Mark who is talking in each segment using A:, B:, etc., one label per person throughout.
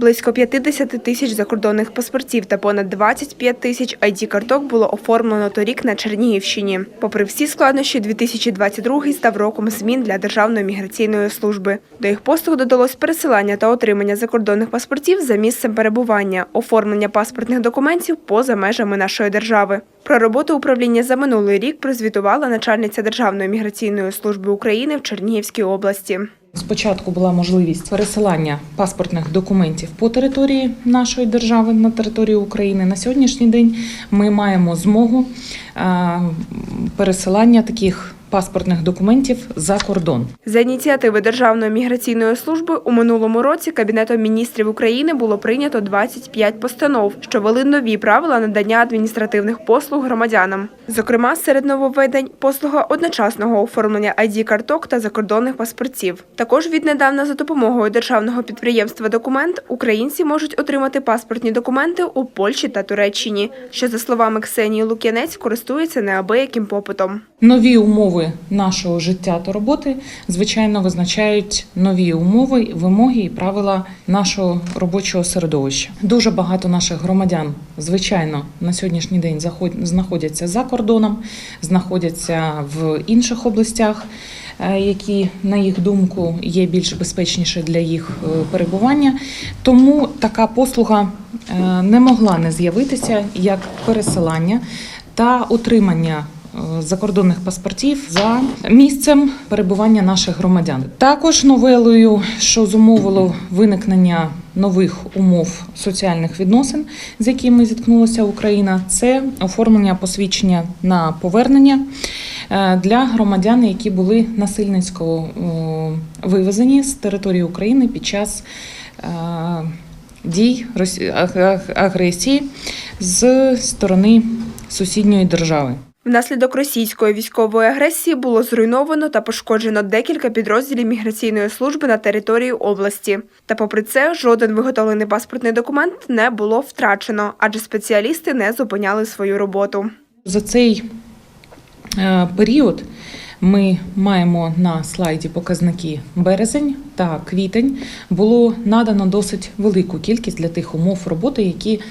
A: Близько 50 тисяч закордонних паспортів та понад 25 тисяч ID-карток було оформлено торік на Чернігівщині. Попри всі складнощі, 2022 став роком змін для Державної міграційної служби. До їх послуг додалось пересилання та отримання закордонних паспортів за місцем перебування, оформлення паспортних документів поза межами нашої держави. Про роботу управління за минулий рік прозвітувала начальниця Державної міграційної служби України в Чернігівській області.
B: Спочатку була можливість пересилання паспортних документів по території нашої держави на території України. На сьогоднішній день ми маємо змогу е, пересилання таких паспортних документів за кордон.
A: За ініціативи Державної міграційної служби у минулому році Кабінетом міністрів України було прийнято 25 постанов, що вели нові правила надання адміністративних послуг громадянам. Зокрема, серед нововведень послуга одночасного оформлення ID-карток та закордонних паспортів. Також віднедавна за допомогою державного підприємства «Документ» українці можуть отримати паспортні документи у Польщі та Туреччині, що за словами Ксенії Лук'янець користується неабияким попитом.
B: Нові умови нашого життя та роботи, звичайно, визначають нові умови, вимоги і правила нашого робочого середовища. Дуже багато наших громадян, звичайно, на сьогоднішній день знаходяться за кордоном, знаходяться в інших областях. е, Які, на їх думку, є більш безпечніше для їх е, перебування, тому така послуга е, не могла не з'явитися як пересилання та отримання закордонних паспортів за місцем перебування наших громадян. Також новелою, що зумовило виникнення нових умов соціальних відносин, з якими зіткнулася Україна, це оформлення посвідчення на повернення е, для громадян, які були насильницько е, вивезені з території України під час е, дій агресії з сторони сусідньої держави.
A: Внаслідок російської військової агресії було зруйновано та пошкоджено декілька підрозділів міграційної служби на території області. Та попри це, жоден виготовлений паспортний документ не було втрачено, адже спеціалісти не зупиняли свою роботу.
B: За цей е, період ми маємо на слайді показники березень та квітень. Було надано досить велику кількість для тих умов роботи, які е,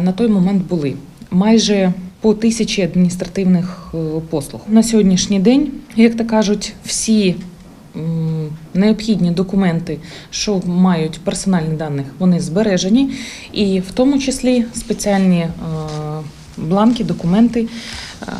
B: на той момент були. Майже по тисячі адміністративних е, послуг. На сьогоднішній день, як то кажуть, всі необхідні документи, що мають персональні дані, вони збережені, і в тому числі спеціальні е, бланки, документи, е,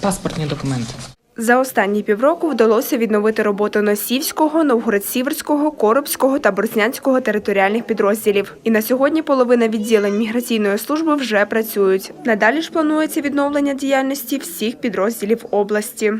B: паспортні документи.
A: За останні півроку вдалося відновити роботу Носівського, Новгород-Сіверського, Коробського та Борзнянського територіальних підрозділів. І на сьогодні половина відділень міграційної служби вже працюють. Надалі ж планується відновлення діяльності всіх підрозділів області.